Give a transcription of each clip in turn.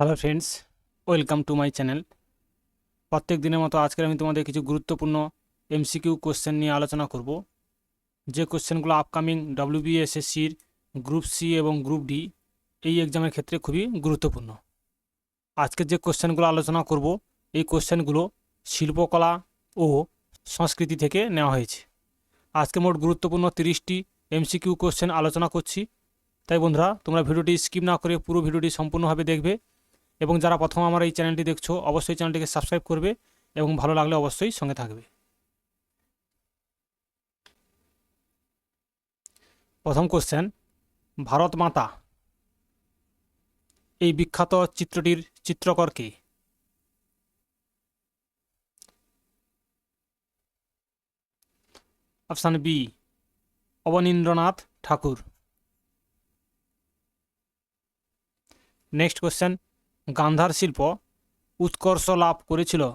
Hello friends welcome to my channel প্রত্যেক দিনের মতো আজকের আমি তোমাদের কিছু গুরুত্বপূর্ণ এমসিকিউ কোশ্চেন নিয়ে আলোচনা করব। যে কোশ্চেনগুলো আপকামিং ডব্লিউবিএসএসসির গ্রুপ সি এবং গ্রুপ ডি এই এক্সামের ক্ষেত্রে খুবই গুরুত্বপূর্ণ। আজকের যে কোশ্চেনগুলো আলোচনা করব, এই কোশ্চেনগুলো শিল্পকলা ও সংস্কৃতি থেকে নেওয়া হয়েছে। আজকে মোট গুরুত্বপূর্ণ তিরিশটি এমসিকিউ কোশ্চেন আলোচনা করছি। তাই বন্ধুরা, তোমরা ভিডিওটি স্কিপ না করে পুরো ভিডিওটি সম্পূর্ণভাবে দেখবে। এবং যারা প্রথম আমার এই চ্যানেলটি দেখছ, অবশ্যই চ্যানেলটিকে সাবস্ক্রাইব করবে এবং ভালো লাগলে অবশ্যই সঙ্গে থাকবে। প্রথম কোশ্চেন ভারত মাতা। এই বিখ্যাত চিত্রটির চিত্রকর কে? Option B Abanindranath Tagore. Next question Gandhara শিল্প উৎকর্ষ লাভ করেছিল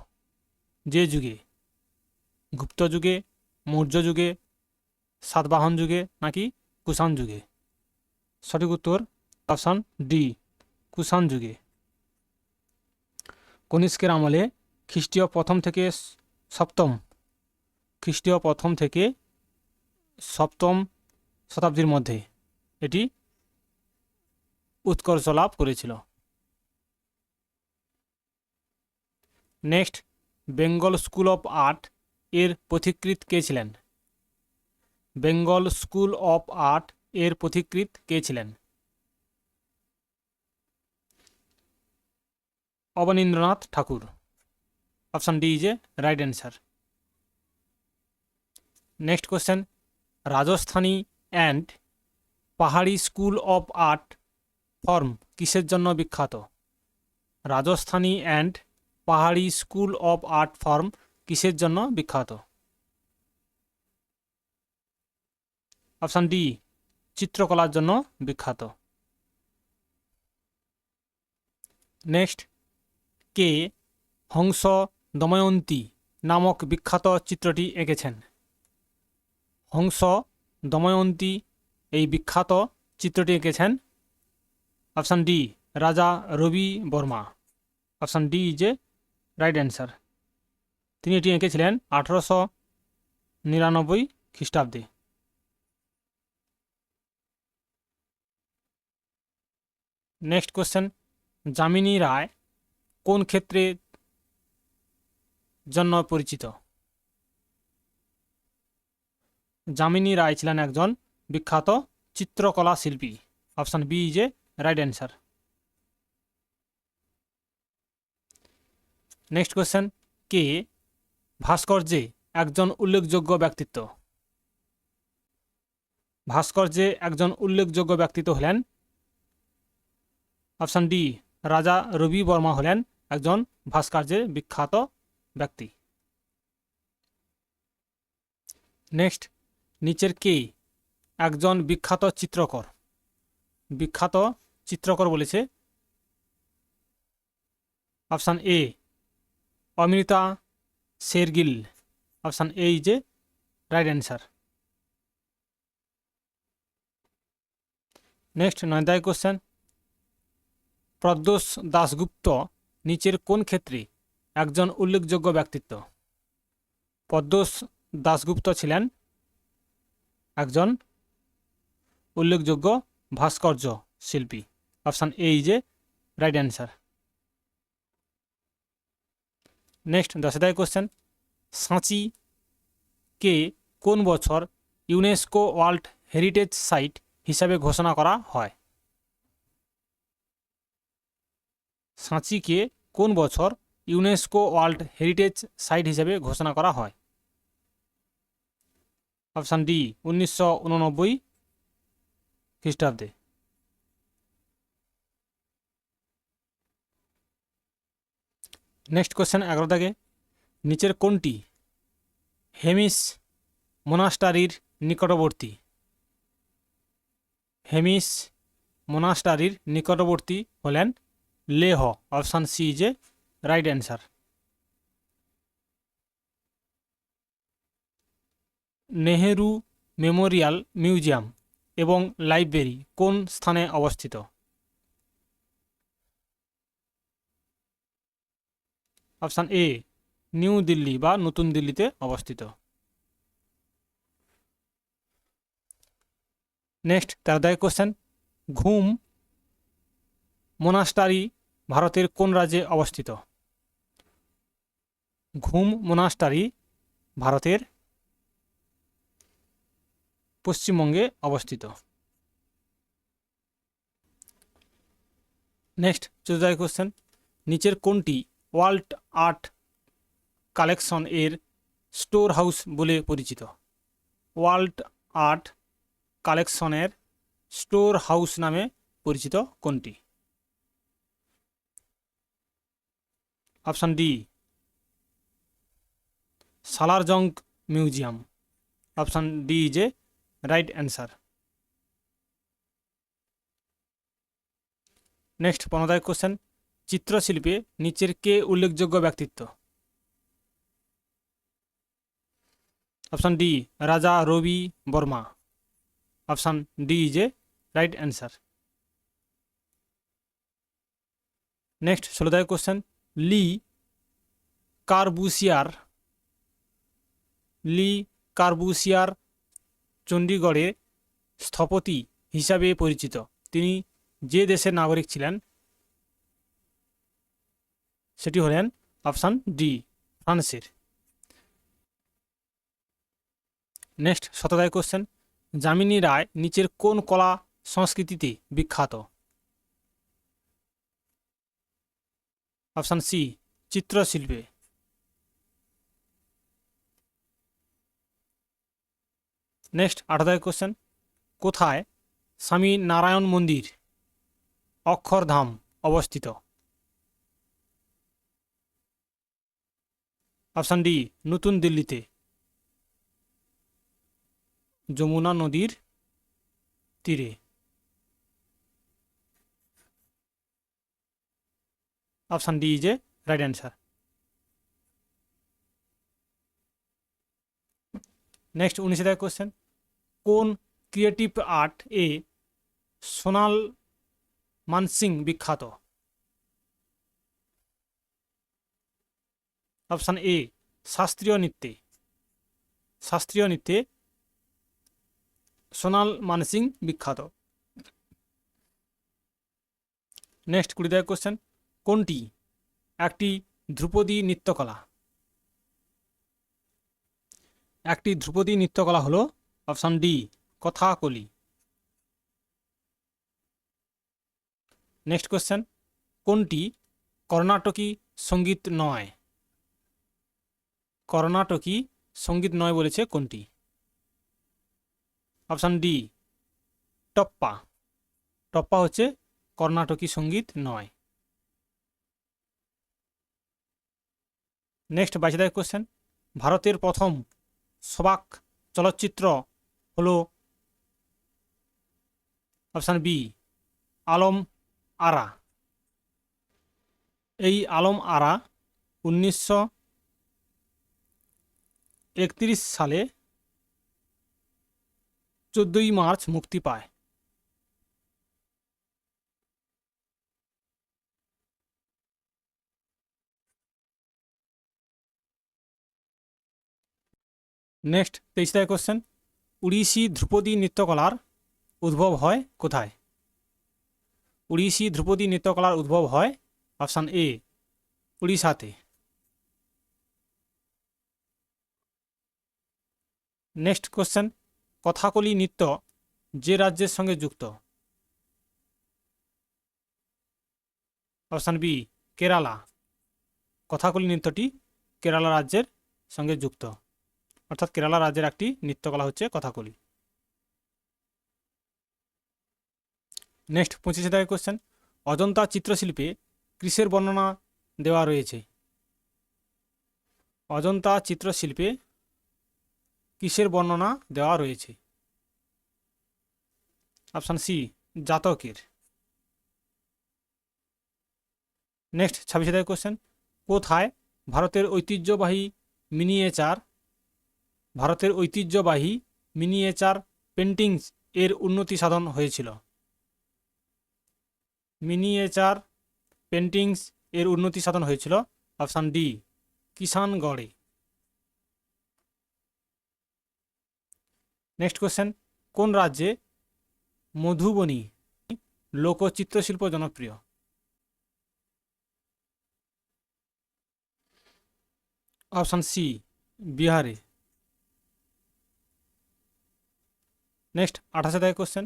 যে যুগে। গুপ্ত যুগে, মৌর্য যুগে, সাতবাহন যুগে নাকি কুষাণ যুগে? সঠিক উত্তর অপশান ডি, কুষাণ যুগে। কনিষ্কের আমলে খ্রিস্টীয় প্রথম থেকে সপ্তম, খ্রিস্টীয় প্রথম থেকে সপ্তম শতাব্দীর মধ্যে এটি উৎকর্ষ লাভ করেছিল। Next, Bengal school of art এর পথিকৃত কে ছিলেন? বেঙ্গল স্কুল অফ আর্ট এর পথিকৃৎ কে ছিলেন? Abanindranath Tagore. Option D is a right answer. Next question, Rajasthani and Pahari school of art form কিসের জন্য বিখ্যাত? Rajasthani and Pahari school of art form কিসের জন্য বিখ্যাত? অপশান ডি, চিত্রকলার জন্য বিখ্যাত। নেক্সট, কে হংস দময়ন্তী নামক বিখ্যাত চিত্রটি এঁকেছেন? হংস দময়ন্তী এই বিখ্যাত চিত্রটি এঁকেছেন? Option D, Raja Ravi Varma. Option D is right answer তিনি এটি এঁকেছিলেন আঠারোশো নিরানব্বই খ্রিস্টাব্দে। নেক্সট কোশ্চেন যামিনী রায় কোন ক্ষেত্রে জন্য পরিচিত? যামিনী রায় ছিলেন একজন বিখ্যাত চিত্রকলা শিল্পী। Option B is a right answer next question কে? ভাস্কর্যে একজন উল্লেখযোগ্য ব্যক্তিত্ব। ভাস্কর্যে একজন উল্লেখযোগ্য ব্যক্তিত্ব হলেন। অপশান ডি রাজা রবি বর্মা হলেন একজন ভাস্কর্যের বিখ্যাত ব্যক্তি। নেক্সট নিচের কে? একজন বিখ্যাত চিত্রকর। বিখ্যাত চিত্রকর বলেছে। Option A Amrita Shergill, option A is a right answer next নয়দায় question Pradosh Dasgupta নিচের কোন ক্ষেত্রে একজন উল্লেখযোগ্য ব্যক্তিত্ব? প্রদ্যোষ দাশগুপ্ত ছিলেন একজন উল্লেখযোগ্য ভাস্কর্য শিল্পী। Option A is a right answer next দশদায় question সাঁচি কে কোন বছর ইউনেস্কো ওয়ার্ল্ড হেরিটেজ সাইট হিসাবে ঘোষণা করা হয়? সাঁচিকে কোন বছর ইউনেস্কো ওয়ার্ল্ড হেরিটেজ সাইট হিসেবে ঘোষণা করা হয়? অপশান ডি উনিশশো উননব্বই খ্রিস্টাব্দে। নেক্সট কোশ্চেন এগারো দাগে। নিচের কোনটি? হেমিস মোনাস্টারির নিকটবর্তী। হেমিস মোনাস্টারির নিকটবর্তী হলেন Leh, option C is a right answer Nehru memorial museum এবং লাইব্রেরি কোন স্থানে অবস্থিত? অপশান এ, নিউ দিল্লি বা নতুন দিল্লিতে অবস্থিত। নেক্সট, তেরোদায় কোশ্চেন, ঘুম, মোনাস্টারি ভারতের কোন রাজ্যে অবস্থিত? ঘুম, মোনাস্টারি ভারতের পশ্চিমবঙ্গে অবস্থিত। নেক্সট, চতুর্দায় কোশ্চেন, নিচের কোনটি ওয়ার্ল্ড আর্ট কালেকশন এর স্টোর হাউস বলে পরিচিত। ওয়ার্ল্ড আর্ট কালেকশনের স্টোর হাউস নামে পরিচিত কোনটি? Option D, Salar Jung museum. Option D is a right answer. Next পনেরোদায় question. চিত্রশিল্পে নিচের কে উল্লেখযোগ্য ব্যক্তিত্ব? Option D Raja Ravi Varma. Option D is a right answer next ষোলোদায় question Le Corbusier Le Corbusier চণ্ডীগড়ের স্থপতি হিসাবে পরিচিত। তিনি যে দেশের নাগরিক ছিলেন সেটি হলেন অপশান ডি, ফ্রান্সের। নেক্সট, শতদায় কোশ্চেন যামিনী রায় নিচের কোন কলা সংস্কৃতিতে বিখ্যাত? অপশান সি, চিত্রশিল্পে। নেক্সট, আঠারোদায় কোশ্চেন কোথায় স্বামী নারায়ণ মন্দির অক্ষরধাম অবস্থিত? অপশান ডি নতুন দিল্লিতে। যমুনা নদীর তীরে। Option D is a right answer next উনিশে দেখ কোশ্চেন কোন ক্রিয়েটিভ আর্ট এ সোনাল মানসিং বিখ্যাত? অপশান এ, শাস্ত্রীয় নৃত্যে। শাস্ত্রীয় নৃত্যে সোনাল মানসিং বিখ্যাত। নেক্সট কুড়ি দেয় কোশ্চেন কোনটি? একটি ধ্রুপদী নৃত্যকলা। একটি ধ্রুপদী নৃত্যকলা হলো option D, Kathakali. Next question কোনটি কর্ণাটকী সংগীত নয়? কর্ণাটকী সংগীত নয় বলেছে কোনটি? Option D tappa. টপ্পা হচ্ছে কর্ণাটকী সংগীত নয়। নেক্সট বাইশে কোশ্চেন ভারতের প্রথম সবাক চলচ্চিত্র হল অপশান বি আলম আরা। এই আলম আরা উনিশশো একত্রিশ সালে চোদ্দই মার্চ মুক্তি পায়। নেক্সট তেইশ তারিখ কোশ্চেন উড়িষ্যি ধ্রুপদী নৃত্যকলার উদ্ভব হয় কোথায়? উড়িষ্যি ধ্রুপদী নৃত্যকলার উদ্ভব হয় অপশান এ উড়িষ্যাতে। নেক্সট কোশ্চেন কথাকলি নৃত্য যে রাজ্যের সঙ্গে যুক্ত? অপশান বি কেরালা কথাকলি নৃত্যটি কেরালা রাজ্যের সঙ্গে যুক্ত। অর্থাৎ কেরালা রাজ্যের একটি নৃত্যকলা হচ্ছে কথাকলি নেক্সট পঁচিশে দায় কোশ্চেন অজন্তা চিত্রশিল্পে কৃষের বর্ণনা দেওয়া রয়েছে। অজন্তা চিত্রশিল্পে কিসের বর্ণনা দেওয়া রয়েছে? অপশান সি জাতকের। নেক্সট ছাব্বিশে দায় কোশ্চেন কোথায় ভারতের ঐতিহ্যবাহী মিনিয়েচার ভারতের ঐতিহ্যবাহী মিনিয়েচার পেন্টিংস এর উন্নতি সাধন হয়েছিল? মিনিয়েচার পেন্টিংস এর উন্নতি সাধন হয়েছিল অপশান ডি কিষানগড়ে। নেক্সট কোশ্চেন কোন রাজ্যে মধুবনী লোকচিত্রশিল্প জনপ্রিয়? অপশান সি বিহারে। নেক্সট আঠাশে থেকে কোশ্চেন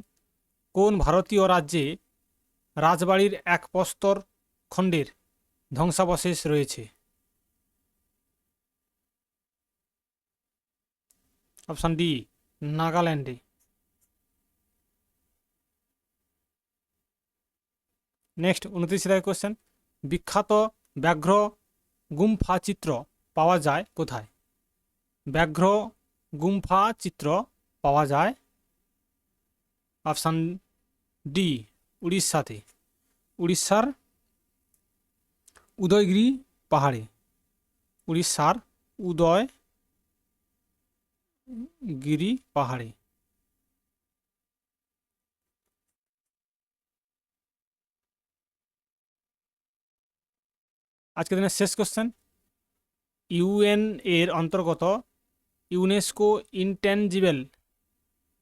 কোন ভারতীয় রাজ্যে রাজবাড়ির এক প্রস্তর খণ্ডের ধ্বংসাবশেষ রয়েছে? Option D নাগাল্যান্ডে। নেক্সট উনত্রিশ থেকে কোশ্চেন বিখ্যাত ব্যাঘ্র গুম্ফা চিত্র পাওয়া যায় কোথায়? ব্যাঘ্র গুম্ফা চিত্র পাওয়া যায় অপশান ডি, উড়িষ্যাতে। উড়িষ্যার উদয়গিরি পাহাড়ে। উড়িষ্যার উদয়গিরি পাহাড়ে। আজকের দিনের শেষ কোশ্চেন ইউএন এর অন্তর্গত UNESCO intangible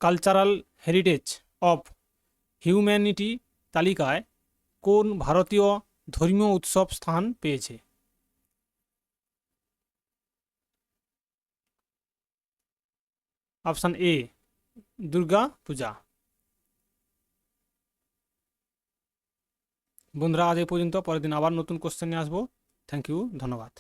cultural heritage of humanity তালিকায় কোন ভারতীয় ধর্মীয় উৎসব স্থান পেয়েছে? Option A Durga Puja. বন্ধুরা, আজ এই পর্যন্ত। পরের দিন আবার নতুন কোশ্চেন নিয়ে আসব। থ্যাংক ইউ ধন্যবাদ।